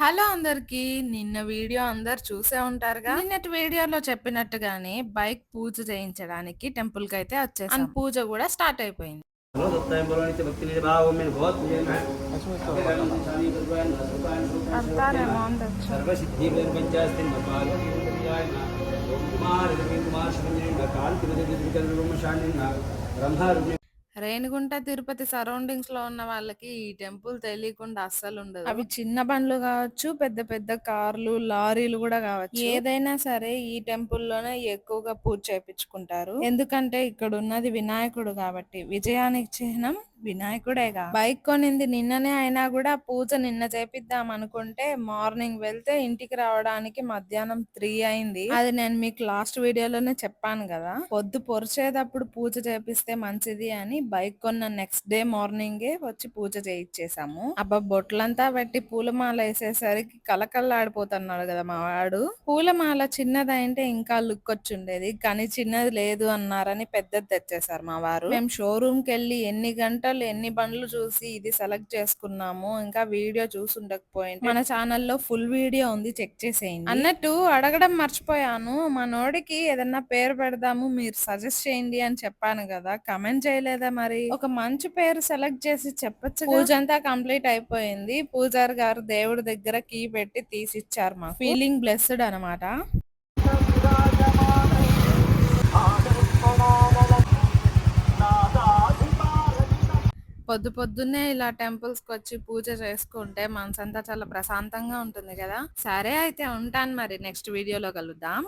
Hello అందరికి. నిన్న video అందరు చూసే ఉంటారుగా. నిన్నటి వీడియోలో చెప్పినట్టుగానే బైక్ పూజ చేయించడానికి టెంపుల్కి అయితే వచ్చేసాం. పూజ కూడా స్టార్ట్ అయిపోయింది. రేణిగుంట తిరుపతి సరౌండింగ్స్లో ఉన్న వాళ్ళకి ఈ టెంపుల్ తెలియకుండా అస్సలు ఉండదు అవి చిన్న బండ్లు కావచ్చు పెద్ద పెద్ద కార్లు లారీలు కూడా కావచ్చు. ఏదైనా సరే ఈ టెంపుల్లోనే ఎక్కువగా పూజ చేపించుకుంటారు. ఎందుకంటే ఇక్కడ ఉన్నది వినాయకుడు కాబట్టి విజయానికి చిహ్నం వినాయకుడేగా. బైక్ కొనింది నిన్ననే అయినా కూడా పూజ నిన్న చేపిద్దాం అనుకుంటే మార్నింగ్ వెళ్తే ఇంటికి రావడానికి మధ్యాహ్నం త్రీ అయింది. అది నేను మీకు లాస్ట్ వీడియోలోనే చెప్పాను కదా. పొద్దు పొరిచేటప్పుడు పూజ చేపిస్తే మంచిది అని బైక్ కొన్న నెక్స్ట్ డే మార్నింగే వచ్చి పూజ చేయించేసాము అబ్బా బొట్లంతా పెట్టి పూలమాల వేసేసరికి కలకల్లాడిపోతున్నాడు కదా మా వాడు పూలమాల చిన్నదైంటే ఇంకా లుక్ వచ్చి ఉండేది కానీ చిన్నది లేదు అన్నారని పెద్దది తెచ్చేసారు మా వారు మేము షోరూమ్కి వెళ్ళి ఎన్ని గంటలు ఎన్ని బండ్లు చూసి ఇది సెలెక్ట్ చేసుకున్నాము ఇంకా వీడియో చూసి ఉండకపోయింది మన ఛానల్లో ఫుల్ వీడియో ఉంది చెక్ చేసేయండి. అన్నట్టు అడగడం మర్చిపోయాను. మనోడికి ఏదన్నా పేరు పెడదాము మీరు సజెస్ట్ చేయండి అని చెప్పాను కదా కమెంట్ చేయలేదా మరి? ఒక మంచి పేరు సెలెక్ట్ చేసి చెప్పొచ్చు పూజ అంతా కంప్లీట్ అయిపోయింది. పూజారి గారు దేవుడి దగ్గర కీ పెట్టి తీసిచ్చారు మా ఫీలింగ్ బ్లెస్డ్ అనమాట పొద్దు పొద్దున్నే ఇలా టెంపుల్స్కి వచ్చి పూజ చేసుకుంటే మనసంతా చాలా ప్రశాంతంగా ఉంటుంది కదా? సరే అయితే ఉంటాను మరి నెక్స్ట్ వీడియోలో కలుద్దాం.